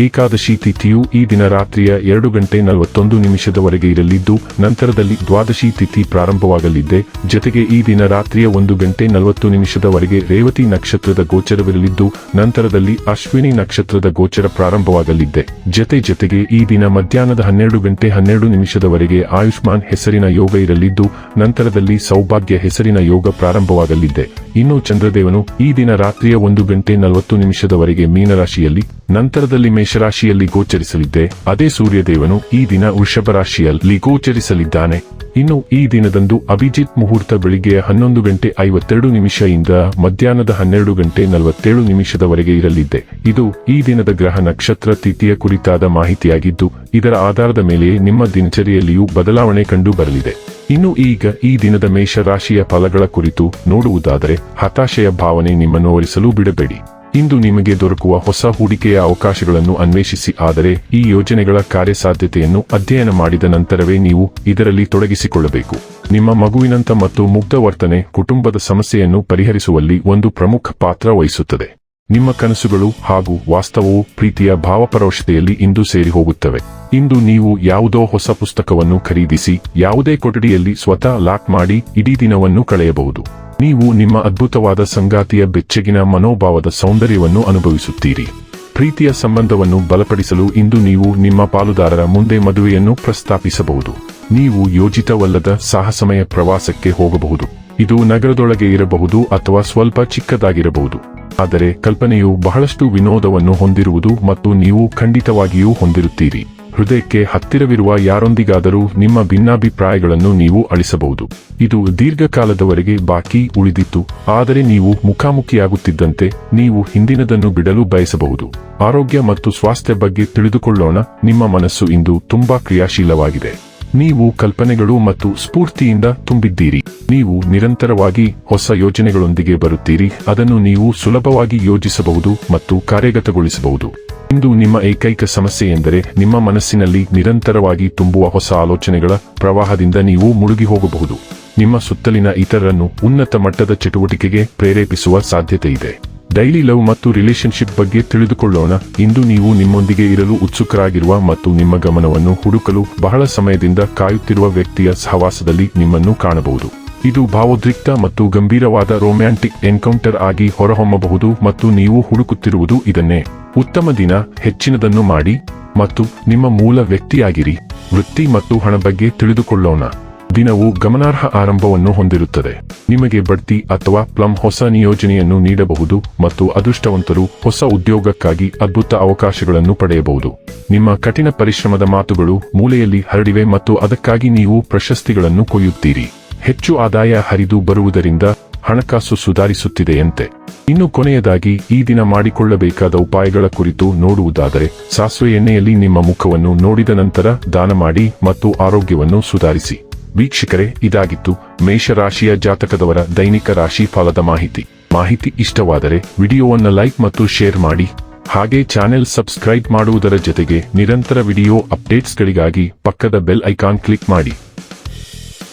ಏಕಾದಶಿ ತಿಥಿಯು ಈ ದಿನ ರಾತ್ರಿಯ ಎರಡು ಗಂಟೆ ನಲವತ್ತೊಂದು ನಿಮಿಷದವರೆಗೆ ಇರಲಿದ್ದು, ನಂತರದಲ್ಲಿ ದ್ವಾದಶಿ ತಿಥಿ ಪ್ರಾರಂಭವಾಗಲಿದೆ. ಜೊತೆಗೆ ಈ ದಿನ ರಾತ್ರಿಯ ಒಂದು ಗಂಟೆ ನಲವತ್ತು ನಿಮಿಷದವರೆಗೆ ರೇವತಿ ನಕ್ಷತ್ರದ ಗೋಚರವಿರಲಿದ್ದು, ನಂತರದಲ್ಲಿ ಅಶ್ವಿನಿ ನಕ್ಷತ್ರದ ಗೋಚರ ಪ್ರಾರಂಭವಾಗಲಿದೆ. ಜತೆ ಜೊತೆಗೆ ಈ ದಿನ ಮಧ್ಯಾಹ್ನದ ಹನ್ನೆರಡು ಗಂಟೆ ಹನ್ನೆರಡು ನಿಮಿಷದವರೆಗೆ ಆಯುಷ್ಮಾನ್ ಹೆಸರಿನ ಯೋಗ ಇರಲಿದ್ದು, ನಂತರದಲ್ಲಿ ಸೌಭಾಗ್ಯ ಹೆಸರಿನ ಯೋಗ ಪ್ರಾರಂಭವಾಗಲಿದೆ. ಇನ್ನು ಚಂದ್ರದೇವನು ಈ ದಿನ ರಾತ್ರಿಯ ಒಂದು ಗಂಟೆ ನಲವತ್ತು ನಿಮಿಷದವರೆಗೆ ಮೀನರಾಶಿಯಲ್ಲಿ, ನಂತರದಲ್ಲಿ ಮೇಷರಾಶಿಯಲ್ಲಿ ಗೋಚರಿಸಲಿದ್ದೆ, ಅದೇ ಸೂರ್ಯದೇವನು ಈ ದಿನ ವೃಷಭ ರಾಶಿಯಲ್ಲಿ ಗೋಚರಿಸಲಿದ್ದಾನೆ. ಇನ್ನು ಈ ದಿನದಂದು ಅಭಿಜಿತ್ ಮುಹೂರ್ತ ಬೆಳಿಗ್ಗೆ ಹನ್ನೊಂದು ಗಂಟೆ ಐವತ್ತೆರಡು ನಿಮಿಷದಿಂದ ಮಧ್ಯಾಹ್ನದ ಹನ್ನೆರಡು ಗಂಟೆ ನಲವತ್ತೇಳು ನಿಮಿಷದವರೆಗೆ ಇರಲಿದ್ದೆ. ಇದು ಈ ದಿನದ ಗ್ರಹ ನಕ್ಷತ್ರ ತಿಥಿಯ ಕುರಿತಾದ ಮಾಹಿತಿಯಾಗಿದ್ದು, ಇದರ ಆಧಾರದ ಮೇಲೆ ನಿಮ್ಮ ದಿನಚರಿಯಲ್ಲಿಯೂ ಬದಲಾವಣೆ ಕಂಡು ಬರಲಿದೆ ಇನ್ನು ಈಗ ಈ ದಿನದ ಮೇಷ ರಾಶಿಯ ಫಲಗಳ ಕುರಿತು ನೋಡುವುದಾದರೆ, ಹತಾಶೆಯ ಭಾವನೆ ನಿಮ್ಮನ್ನು ಒರಿಸಲು ಬಿಡಬೇಡಿ. ಇಂದು ನಿಮಗೆ ದೊರಕುವ ಹೊಸ ಹೂಡಿಕೆಯ ಅವಕಾಶಗಳನ್ನು ಅನ್ವೇಷಿಸಿ, ಆದರೆ ಈ ಯೋಜನೆಗಳ ಕಾರ್ಯಸಾಧ್ಯತೆಯನ್ನು ಅಧ್ಯಯನ ಮಾಡಿದ ನಂತರವೇ ನೀವು ಇದರಲ್ಲಿ ತೊಡಗಿಸಿಕೊಳ್ಳಬೇಕು. ನಿಮ್ಮ ಮಗುವಿನಂತ ಮತ್ತು ಮುಗ್ಧ ವರ್ತನೆ ಕುಟುಂಬದ ಸಮಸ್ಯೆಯನ್ನು ಪರಿಹರಿಸುವಲ್ಲಿ ಒಂದು ಪ್ರಮುಖ ಪಾತ್ರ ವಹಿಸುತ್ತದೆ. ನಿಮ್ಮ ಕನಸುಗಳು ಹಾಗೂ ವಾಸ್ತವವು ಪ್ರೀತಿಯ ಭಾವಪರೋಷತೆಯಲ್ಲಿ ಇಂದು ಸೇರಿ ಹೋಗುತ್ತವೆ. ಇಂದು ನೀವು ಯಾವುದೋ ಹೊಸ ಪುಸ್ತಕವನ್ನು ಖರೀದಿಸಿ, ಯಾವುದೇ ಕೊಠಡಿಯಲ್ಲಿ ಸ್ವತಃ ಲಾಕ್ ಮಾಡಿ ಇಡೀ ದಿನವನ್ನು ಕಳೆಯಬಹುದು. ನೀವು ನಿಮ್ಮ ಅದ್ಭುತವಾದ ಸಂಗಾತಿಯ ಬೆಚ್ಚಗಿನ ಮನೋಭಾವದ ಸೌಂದರ್ಯವನ್ನು ಅನುಭವಿಸುತ್ತೀರಿ. ಪ್ರೀತಿಯ ಸಂಬಂಧವನ್ನು ಬಲಪಡಿಸಲು ಇಂದು ನೀವು ನಿಮ್ಮ ಪಾಲುದಾರರ ಮುಂದೆ ಮದುವೆಯನ್ನು ಪ್ರಸ್ತಾಪಿಸಬಹುದು. ನೀವು ಯೋಜಿತವಲ್ಲದ ಸಾಹಸಮಯ ಪ್ರವಾಸಕ್ಕೆ ಹೋಗಬಹುದು. ಇದು ನಗರದೊಳಗೆ ಇರಬಹುದು ಅಥವಾ ಸ್ವಲ್ಪ ಚಿಕ್ಕದಾಗಿರಬಹುದು. ಆದರೆ ಕಲ್ಪನೆಯು ಬಹಳಷ್ಟು ವಿನೋದವನ್ನು ಹೊಂದಿರುವುದು ಮತ್ತು ನೀವು ಖಂಡಿತವಾಗಿಯೂ ಹೊಂದಿರುತ್ತೀರಿ. ಹೃದಯಕ್ಕೆ ಹತ್ತಿರವಿರುವ ಯಾರೊಂದಿಗಾದರೂ ನಿಮ್ಮ ಭಿನ್ನಾಭಿಪ್ರಾಯಗಳನ್ನು ನೀವು ಅಳಿಸಬಹುದು. ಇದು ದೀರ್ಘಕಾಲದವರೆಗೆ ಬಾಕಿ ಉಳಿದಿತ್ತು. ಆದರೆ ನೀವು ಮುಖಾಮುಖಿಯಾಗುತ್ತಿದ್ದಂತೆ ನೀವು ಹಿಂದಿನದನ್ನು ಬಿಡಲು ಬಯಸಬಹುದು. ಆರೋಗ್ಯ ಮತ್ತು ಸ್ವಾಸ್ಥ್ಯ ಬಗ್ಗೆ ತಿಳಿದುಕೊಳ್ಳೋಣ. ನಿಮ್ಮ ಮನಸ್ಸು ಇಂದು ತುಂಬಾ ಕ್ರಿಯಾಶೀಲವಾಗಿದೆ. ನೀವು ಕಲ್ಪನೆಗಳು ಮತ್ತು ಸ್ಫೂರ್ತಿಯಿಂದ ತುಂಬಿದ್ದೀರಿ. ನೀವು ನಿರಂತರವಾಗಿ ಹೊಸ ಯೋಜನೆಗಳೊಂದಿಗೆ ಬರುತ್ತೀರಿ. ಅದನ್ನು ನೀವು ಸುಲಭವಾಗಿ ಯೋಜಿಸಬಹುದು ಮತ್ತು ಕಾರ್ಯಗತಗೊಳಿಸಬಹುದು. ಇಂದು ನಿಮ್ಮ ಏಕೈಕ ಸಮಸ್ಯೆ ಎಂದರೆ ನಿಮ್ಮ ಮನಸ್ಸಿನಲ್ಲಿ ನಿರಂತರವಾಗಿ ತುಂಬುವ ಹೊಸ ಆಲೋಚನೆಗಳ ಪ್ರವಾಹದಿಂದ ನೀವು ಮುಳುಗಿ ಹೋಗಬಹುದು. ನಿಮ್ಮ ಸುತ್ತಲಿನ ಇತರರನ್ನು ಉನ್ನತ ಮಟ್ಟದ ಚಟುವಟಿಕೆಗೆ ಪ್ರೇರೇಪಿಸುವ ಸಾಧ್ಯತೆ ಇದೆ. ಡೈಲಿ ಲವ್ ಮತ್ತು ರಿಲೇಶನ್ಶಿಪ್ ಬಗ್ಗೆ ತಿಳಿದುಕೊಳ್ಳೋಣ. ಇಂದು ನೀವು ನಿಮ್ಮೊಂದಿಗೆ ಇರಲು ಉತ್ಸುಕರಾಗಿರುವ ಮತ್ತು ನಿಮ್ಮ ಗಮನವನ್ನು ಹುಡುಕಲು ಬಹಳ ಸಮಯದಿಂದ ಕಾಯುತ್ತಿರುವ ವ್ಯಕ್ತಿಯ ಸಹವಾಸದಲ್ಲಿ ನಿಮ್ಮನ್ನು ಕಾಣಬಹುದು. ಇದು ಭಾವೋದ್ರಿಕ್ತ ಮತ್ತು ಗಂಭೀರವಾದ ರೊಮ್ಯಾಂಟಿಕ್ ಎನ್ಕೌಂಟರ್ ಆಗಿ ಹೊರಹೊಮ್ಮಬಹುದು ಮತ್ತು ನೀವು ಹುಡುಕುತ್ತಿರುವುದು ಇದನ್ನೇ. ಉತ್ತಮ ದಿನ ಹೆಚ್ಚಿನದನ್ನು ಮಾಡಿ ಮತ್ತು ನಿಮ್ಮ ಮೂಲ ವ್ಯಕ್ತಿಯಾಗಿರಿ. ವೃತ್ತಿ ಮತ್ತು ಹಣ ಬಗ್ಗೆ ತಿಳಿದುಕೊಳ್ಳೋಣ. ದಿನವು ಗಮನಾರ್ಹ ಆರಂಭವನ್ನು ಹೊಂದಿರುತ್ತದೆ. ನಿಮಗೆ ಬಡ್ತಿ ಅಥವಾ ಪ್ಲಮ್ ಹೊಸ ನಿಯೋಜನೆಯನ್ನು ನೀಡಬಹುದು ಮತ್ತು ಅದೃಷ್ಟವಂತರು ಹೊಸ ಉದ್ಯೋಗಕ್ಕಾಗಿ ಅದ್ಭುತ ಅವಕಾಶಗಳನ್ನು ಪಡೆಯಬಹುದು. ನಿಮ್ಮ ಕಠಿಣ ಪರಿಶ್ರಮದ ಮಾತುಗಳು ಮೂಲೆಯಲ್ಲಿ ಹರಡಿವೆ ಮತ್ತು ಅದಕ್ಕಾಗಿ ನೀವು ಪ್ರಶಸ್ತಿಗಳನ್ನು ಕೊಯ್ಯುತ್ತೀರಿ. ಹೆಚ್ಚು ಆದಾಯ ಹರಿದು ಬರುವುದರಿಂದ ಹಣಕಾಸು ಸುಧಾರಿಸುತ್ತಿದೆಯಂತೆ. ಇನ್ನು ಕೊನೆಯದಾಗಿ, ಈ ದಿನ ಮಾಡಿಕೊಳ್ಳಬೇಕಾದ ಉಪಾಯಗಳ ಕುರಿತು ನೋಡುವುದಾದರೆ, ಸಾಸಿವೆ ಎಣ್ಣೆಯಲ್ಲಿ ನಿಮ್ಮ ಮುಖವನ್ನು ನೋಡಿದ ನಂತರ ದಾನ ಮಾಡಿ ಮತ್ತು ಆರೋಗ್ಯವನ್ನು ಸುಧಾರಿಸಿ. ವೀಕ್ಷಕರೇ, ಇದಾಗಿತ್ತು ಮೇಷರಾಶಿಯ ಜಾತಕದವರ ದೈನಿಕ ರಾಶಿ ಫಲದ ಮಾಹಿತಿ. ಮಾಹಿತಿ ಇಷ್ಟವಾದರೆ, ವಿಡಿಯೋವನ್ನು ಲೈಕ್ ಮತ್ತು ಶೇರ್ ಮಾಡಿ. ಹಾಗೆ ಚಾನೆಲ್ ಸಬ್ಸ್ಕ್ರೈಬ್ ಮಾಡುವುದರ ಜೊತೆಗೆ ನಿರಂತರ ವಿಡಿಯೋ ಅಪ್ಡೇಟ್ಸ್ಗಳಿಗಾಗಿ ಪಕ್ಕದ ಬೆಲ್ ಐಕಾನ್ ಕ್ಲಿಕ್ ಮಾಡಿ.